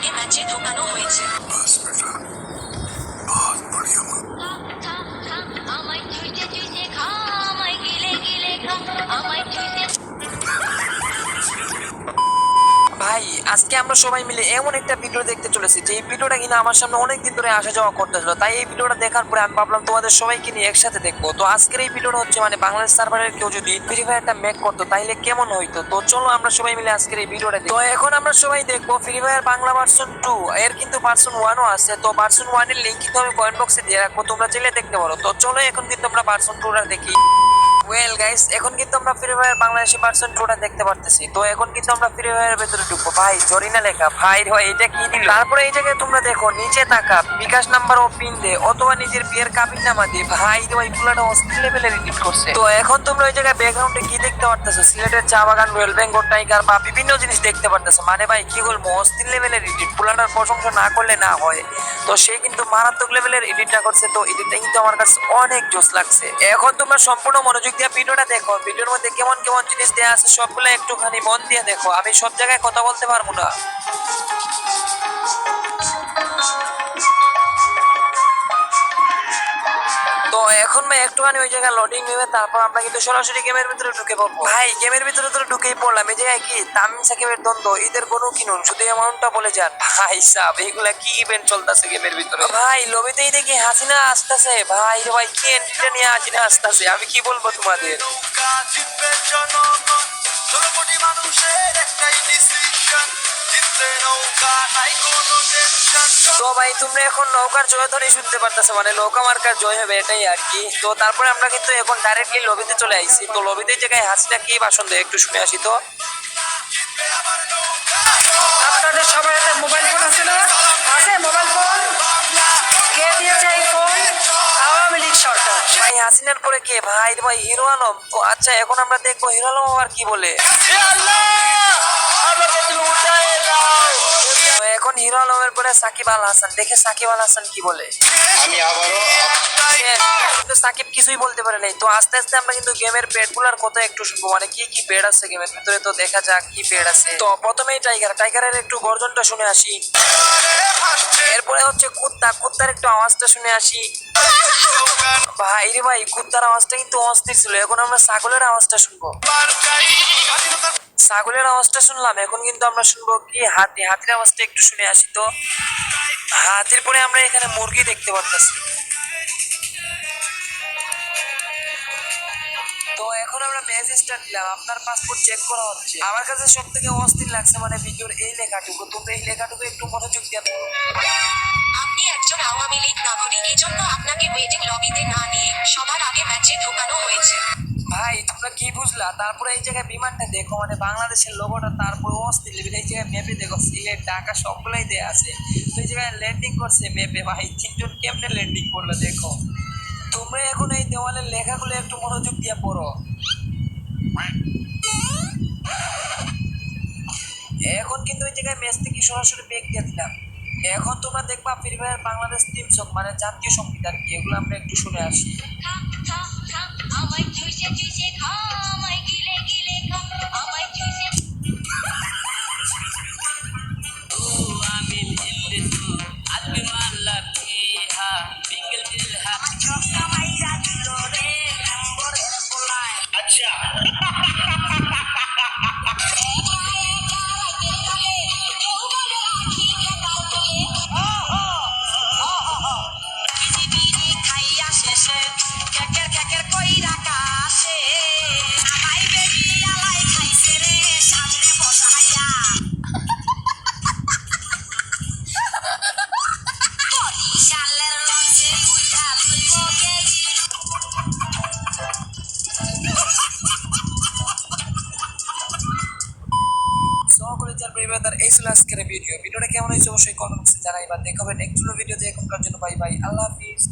সবার আগে ম্যাচে ঢোকানো হয়েছে ভাই, আজকে আমরা সবাই মিলে এমন একটা ভিডিও দেখতে চলেছি, যে এই ভিডিওটা কিনা আমার সামনে অনেকদিন ধরে আসা যাওয়া করতেছিল। তাই এই ভিডিওটা দেখার পরে আমি ভাবলাম তোমাদের সবাইকে নিয়ে একসাথে দেখব। তো আজকের এই ভিডিওটা হচ্ছে মানে বাংলাদেশ সার্ভারের কেউ যদি ফ্রি ফায়ারটা মেক করতো, তাইলে কেমন হইতো? তো চলো আমরা সবাই মিলে আজকের এই ভিডিওটা। তো এখন আমরা সবাই দেখব free fire Bangla version two এর কিন্তু ভার্সন ওয়ানও আছে। তো ভার্সন ওয়ানের লিঙ্ক কিন্তু আমি কয়েন বক্সে দিয়ে রাখব, তোমরা চাইলে দেখতে পারো। তো চলো এখন কিন্তু আমরা ভার্সন টুটা দেখি। ওয়েল গাইস এখন কিন্তু আমরা ফ্রি ফায়ার বাংলাদেশি ভার্সন টুটা দেখতে পারতেছি। তো এখন কিন্তু আমরা ফ্রি ফায়ারের ভেতরে ঢুকবো। ভাই, জরিনা লেখা। ভাই ভাই, এটা কি দিল? তারপরে তোমরা দেখো, নিচে তাকা। বিকাশ নাম্বার ও পিন দে, অথবা নিজের বিয়ের কাবিন নামা ভাই অস্থির লেভেলের করছে। তো এখন তোমরা জায়গায় ব্যাকগ্রাউন্ডে কি দেখতে পারতেছো? সিলেটের চা বাগান রয়েল বেঙ্গল টাইগার বা বিভিন্ন জিনিস দেখতে পারতেছো। মানে ভাই, কি বলব, অস্থির লেভেলের এডিট পুরাটার প্রশংসা না করলে না হয়। তো সে কিন্তু মারাত্মক লেভেলের এডিটটা করছে। তো এডিটটা কিন্তু আমার কাছে অনেক জোস লাগছে। এখন তোমরা সম্পূর্ণ মনোযোগ দিয়ে ভিডিওটা দেখো। ভিডিওর মধ্যে কেমন কেমন জিনিস দেওয়া আছে, সবগুলো একটুখানি মন দিয়ে দেখো। আমি সব জায়গায় কথা বলতে পারব না। এখন ভাই একটুখানি ওই জায়গায় লোডিং নেবে তারপর আমরা কিন্তু সরাসরি গেমের ভিতরে ঢুকে পড়ব। ভাই গেমের ভিতরে তো ঢুকেই পড়লাম। এই জায়গায় কি? তামিম সাকিবের দ্বন্দ্ব ঈদের কোনো কিনুন শুধু অ্যামাউন্টটা বলে যান। ভাই সাহ এগুলা কি ইভেন্ট চলতেছে গেমের ভিতরে? ভাই লবিতেই দেখি হাসিনা আসতেছে। ভাই রে ভাই কি এন্ট্রিটা নিয়ে হাসিনা আসতেছে? আমি কি বলব তোমাদের? কোটি মানুষের একটাই ডিসিশন তো ভাই, তোমরা এখন নৌকার জয় ধরে শুনতে পারতেছো মানে নৌকা মার্কার জয় হবে এটাই আর কি। তো তারপরে আমরা কিন্তু এখন ডাইরেক্টলি লবিতে চলে আইছি। তো লবিতে জায়গায় হাসিটা কি ভাষণ দেয়, একটু শুনে আসি তো। আপনাদের সবার ভাই হাসিনার পরে কে? ভাই ভাই, হিরো আলম। তো আচ্ছা এখন আমরা দেখব হিরো আলম আবার কি বলে। তো এখন হিরো আলমের পরে সাকিব আল হাসান। দেখে সাকিব আল হাসান কি বলে। আমি আবারও কিন্তু সাকিব কিছুই বলতে পারে নাই। তো আস্তে আস্তে আমরা কিন্তু গেমের পেডগুলার কথা একটু শুনব। মানে কি কি পেড আছে গেমের ভিতরে? তো দেখা যাক কি পেড আছে। তো প্রথমেই টাইগার। টাইগারের একটু গর্জনটা শুনে আসি। এরপরে হচ্ছে কুত্তা। কুত্তার একটু আওয়াজটা শুনে আসি। ভাই রে ভাই কুত্তার আওয়াজটা কিন্তু অস্থির ছিল। এখন আমরা ছাগলের আওয়াজটা শুনব। ছাগলের আওয়াজটা শুনলাম, এখন কিন্তু আমরা শুনব কি হাতি। হাতির আওয়াজটা একটু শুনে আসি তো। হাতির পরে আমরা এখানে মুরগি দেখতে পারতেছি। তো এখন আমরা ম্যাচ স্টার্ট দিলাম। আপনার পাসপোর্ট চেক করা হচ্ছে। আমার কাছে সব থেকে অস্থির লাগছে মানে ভিডিওর এই লেখাটুকু। তোমরা এই লেখাটুকু একটু মনোযোগ দিয়ে। আপনি একজন আওয়ামী লীগ নাগরিক এজন্য তারপরে এই জায়গায় বিমানটা দেখো মানে বাংলাদেশের লোগোটা তারপরে অস্থির লেভেল। এই জায়গায় মেপে দেখো, সিলেট, ঢাকা সবগুলাই দেয়া আছে। তো এই জায়গায় ল্যান্ডিং করছে ম্যাপে ভাই, তিনজন কেমনে ল্যান্ডিং করল দেখো। তোমরা এখন এই দেওয়ালের লেখাগুলো একটু মনোযোগ দিয়ে পড়ো। এখন কিন্তু ওই জায়গায় ম্যাচ থেকে সরাসরি বেগ দিয়ে দিলাম। এখন তোমরা দেখবা free fire Bangladesh team song মানে জাতীয় সংগীত আর কি এগুলো আমরা একটু শুনে আসি। খা ব্রাদার এই ছিল আজকের ভিডিও। ভিডিওটা কেমন হয়েছে অবশ্যই কমেন্ট বক্সে জানাই বা দেখাবেন একটু ভিডিও দিয়ে এখনকার জন্য। বাই বাই আল্লাহ হাফিজ।